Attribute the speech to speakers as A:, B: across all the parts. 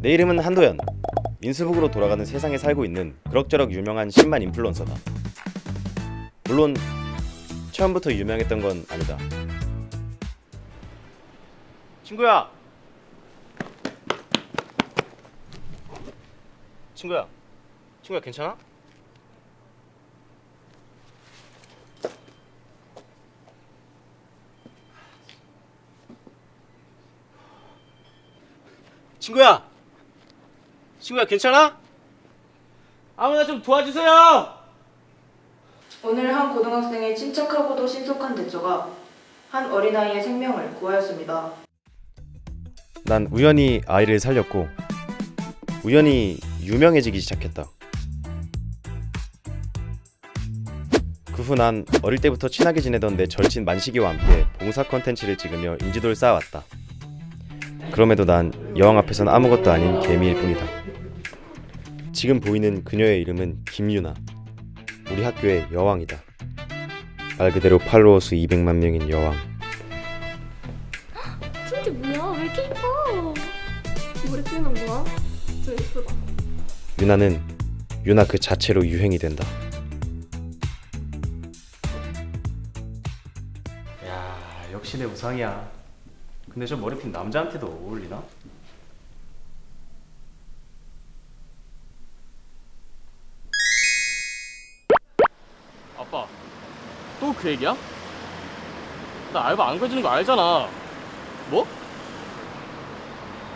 A: 내 이름은 한도현. 인스북으로 돌아가는 세상에 살고 있는 그럭저럭 유명한 10만 인플루언서다. 물론 처음부터 유명했던 건 아니다. 친구야. 친구야. 친구야 괜찮아? 친구야. 친구야 괜찮아? 아무나 좀 도와주세요.
B: 오늘 한 고등학생의 침착하고도 신속한 대처가 한 어린아이의 생명을 구하였습니다.
A: 난 우연히 아이를 살렸고 우연히 유명해지기 시작했다. 그 후 난 어릴 때부터 친하게 지내던 내 절친 만식이와 함께 봉사 컨텐츠를 찍으며 인지도를 쌓아왔다. 그럼에도 난 여왕 앞에선 아무것도 아닌 개미일 뿐이다. 지금 보이는 그녀의 이름은 김유나. 우리 학교의 여왕이다. 말 그대로 팔로워 수 200만 명인 여왕.
C: 진짜 뭐야? 왜 이렇게 예뻐? 머리 끄는 거야? 저 예쁘다.
A: 유나는 유나 그 자체로 유행이 된다. 야 역시 내 우상이야. 근데 저 머리핀 남자한테도 어울리나?
D: 그 얘기야? 나 알바 안 가주는 거 알잖아 뭐?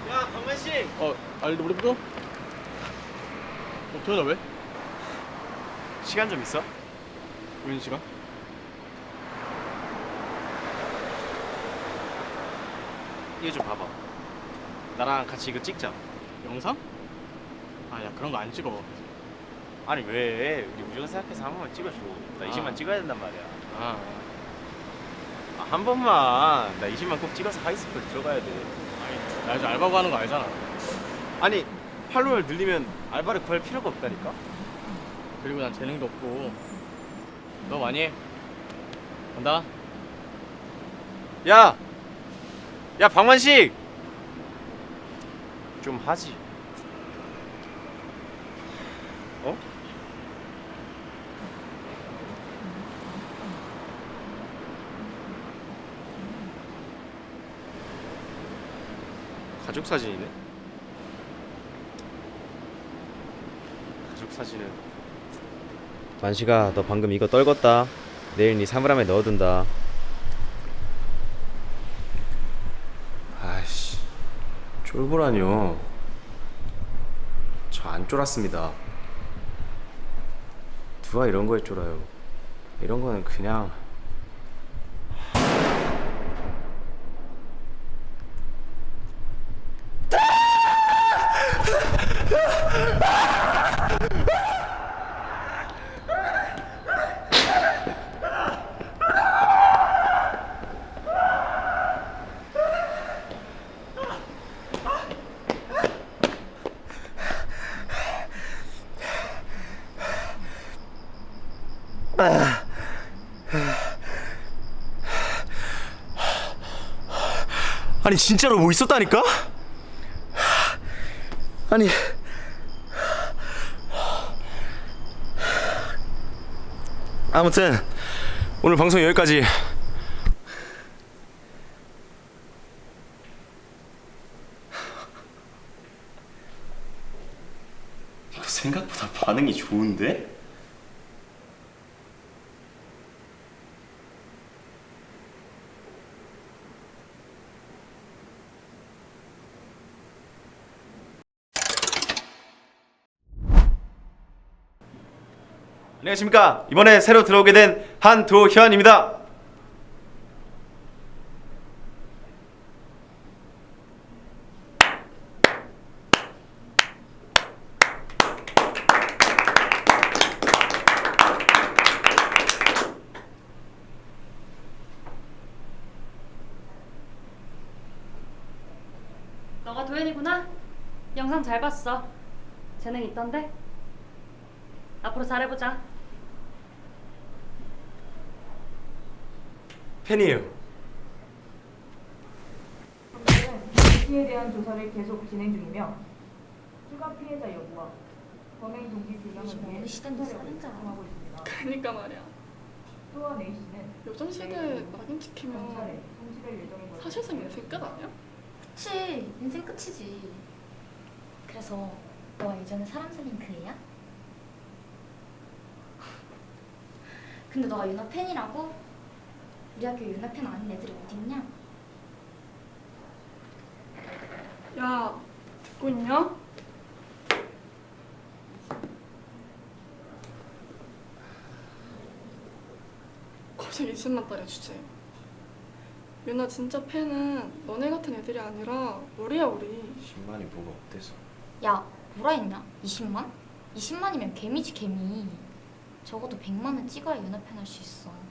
A: 야 박만식.
D: 어 알도 우리 부금? 어 도현아 왜?
A: 시간 좀 있어?
D: 우린 시간?
A: 이거 좀 봐봐. 나랑 같이 이거 찍자.
D: 영상? 아 야 그런 거 안 찍어
A: 아니 왜? 우리 우정 생각해서 한 번만 찍어줘. 나
D: 아.
A: 20만 찍어야 된단 말이야.
D: 아
A: 아, 한 번만. 나 20만 꼭 찍어서 하이스쿨 들어가야 돼.
D: 아니 나 요즘 알바 구하는 거 알잖아
A: 아니 팔로워를 늘리면 알바를 구할 필요가 없다니까?
D: 그리고 난 재능도 없고 너 많이 해 간다
A: 야! 야 박만식! 좀 하지 어? 가족 사진이네? 가족 사진은 만식아 너 방금 이거 떨궜다. 내일 네 사물함에 넣어둔다. 아이씨 쫄보라뇨 저 안 쫄았습니다. 누가 이런 거에 쫄아요? 이런 거는 그냥 아니 진짜로 뭐 있었다니까? 아니 아무튼 오늘 방송 여기까지 생각보다 반응이 좋은데? 안녕하십니까 이번에 새로 들어오게 된 한도현입니다
C: 너가 도현이구나? 영상 잘 봤어. 재능 있던데? 앞으로 잘해보자.
A: 팬이에요
B: 이에 대한 조사를 계속 진행 중이며 추가 피해자 여부와 범행 동기 규명을 위해 수사를
C: 살인자야.
B: 진행하고 있습니다.
E: 그니까 말이야.
B: 또한 A 씨는
E: 요즘 시대에 낙인 찍히면
B: 경찰에 송치될 예정인 것으로
E: 사실상 인생 끝 아니야?
C: 그치 인생 끝이지 그래서 너가 예전에 사람 살린 그 애야? 근데 너가 유나 팬이라고? 우리 학교 팬 아닌 애들이 어딨냐?
E: 야, 듣고 있냐? 고작 20만 달러 주제. 유나 진짜 팬은 너네 같은 애들이 아니라 우리야 우리.
A: 10만이 뭐가 어때서?
C: 야 뭐라 했냐? 20만? 20만이면 개미지 개미 적어도 100만은 찍어야 유나 팬할수 있어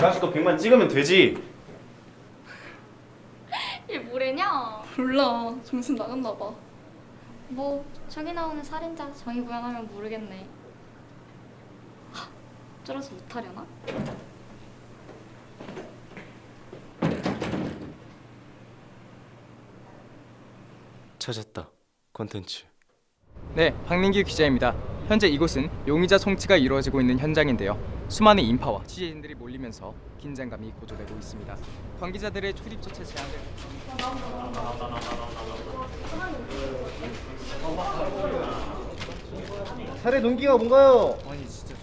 A: 가서 100만 찍으면 되지.
C: 얘 뭐래냐?
E: 몰라, 점심 나갔나 봐.
C: 뭐 저기 나오는 살인자 정의 구현하면 모르겠네 하, 쫄아서 못하려나?
A: 찾았다. 콘텐츠.
F: 네, 박민규 기자입니다. 현재 이곳은 용의자 송치가 이루어지고 있는 현장인데요. 수많은 인파와 취재진들이 몰리면서 긴장감이 고조되고 있습니다. 관계자들의 출입 조차 제한된
G: 살해 동기가 뭔가요?
F: 아니 진짜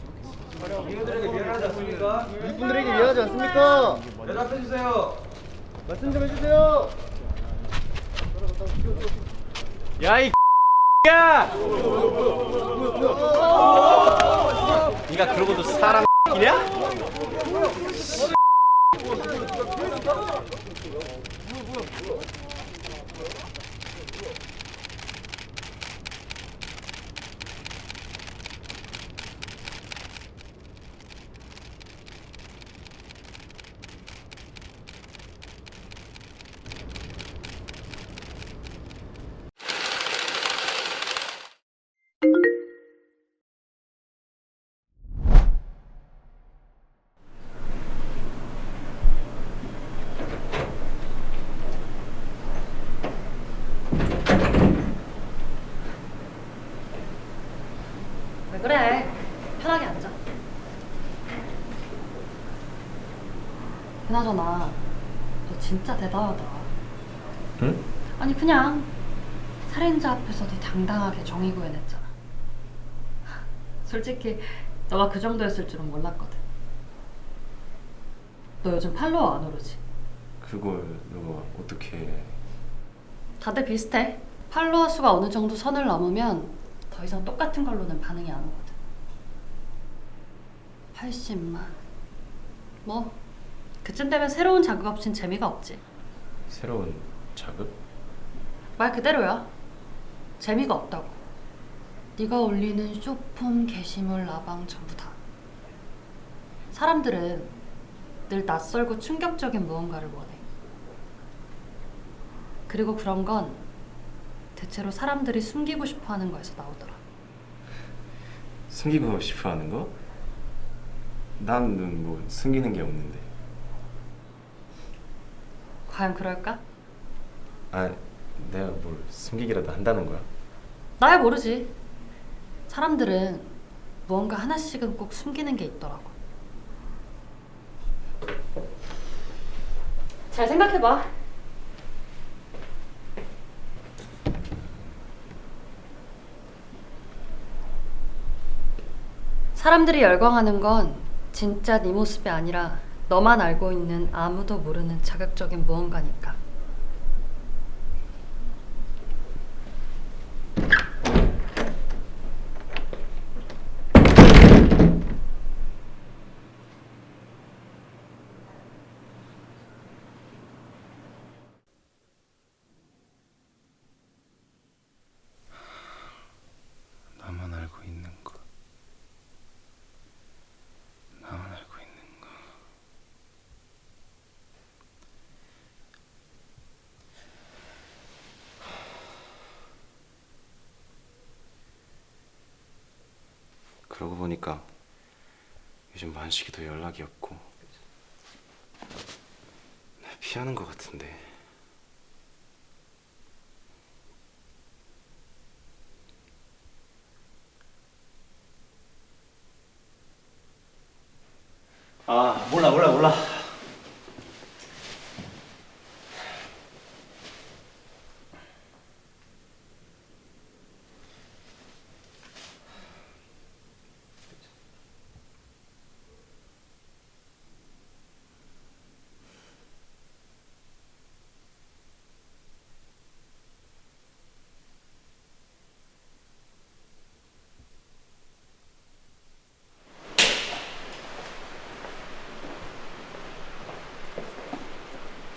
F: 저렇게
G: 이분들에게 미안하지 않습니까? 이분들에게 미안하지 않습니까?
F: 대답해 주세요.
G: 말씀 좀 해주세요.
A: 야이 야! 네가 그러고도 사람 이냐?
H: 왜 그래? 편하게 앉아. 그나저나 너 진짜 대단하다.
A: 응?
H: 아니 그냥 살인자 앞에서 네 당당하게 정의 구현했잖아. 솔직히 너가 그 정도였을 줄은 몰랐거든. 너 요즘 팔로워 안 오르지?
A: 그걸 너가 어떻게
H: 다들 비슷해. 팔로워 수가 어느 정도 선을 넘으면 더 이상 똑같은 걸로는 반응이 안 오거든. 80만. 뭐 그쯤 되면 새로운 자극 없인 재미가 없지.
A: 새로운 자극?
H: 말 그대로야. 재미가 없다고. 네가 올리는 쇼폼, 게시물, 라방 전부 다. 사람들은 늘 낯설고 충격적인 무언가를 원해. 그리고 그런 건 대체로 사람들이 숨기고 싶어 하는 거에서 나오더라.
A: 숨기고 싶어 하는 거? 나는 뭐 숨기는 게 없는데.
H: 과연 그럴까?
A: 아, 내가 뭘 숨기기라도 한다는 거야?
H: 나야 모르지. 사람들은 무언가 하나씩은 꼭 숨기는 게 있더라고. 잘 생각해봐. 사람들이 열광하는 건 진짜 네 모습이 아니라 너만 알고 있는 아무도 모르는 자극적인 무언가니까.
A: 보니까 요즘 만식이도 연락이 없고 나 피하는 것 같은데.
I: 아 몰라 몰라 몰라.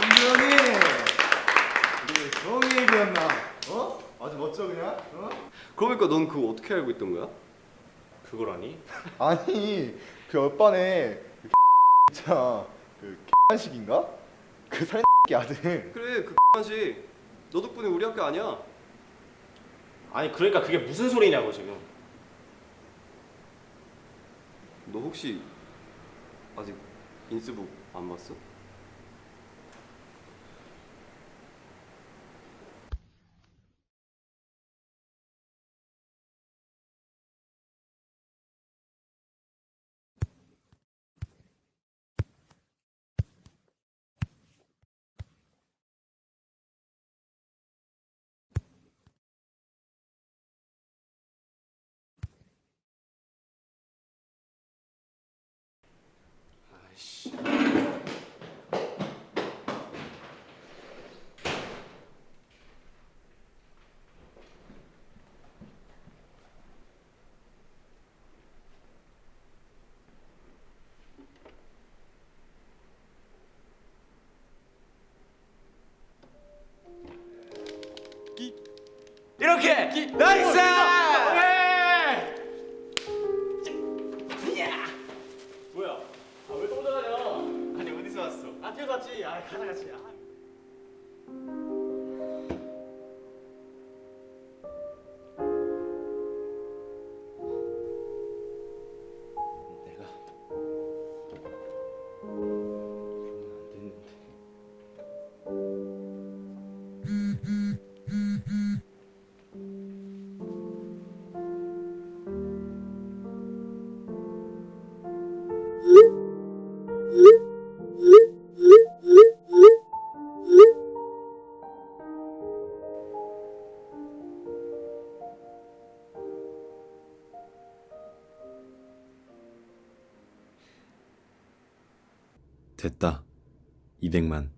G: 정규현이 우리 정이 얘기였나? 어? 아주 멋져 그냥? 어?
J: 그러니까 넌 그거 어떻게 알고 있던 거야?
I: 그거라니?
G: 아니 그 옆반에 그 진짜 그 X식인가? 그 살인 아들
J: 그래 그 X지 너 덕분에 우리 학교 아니야
I: 아니 그러니까 그게 무슨 소리냐고 지금.
J: 너 혹시 아직 인스북 안 봤어?
D: 나이
I: 됐다. 200만.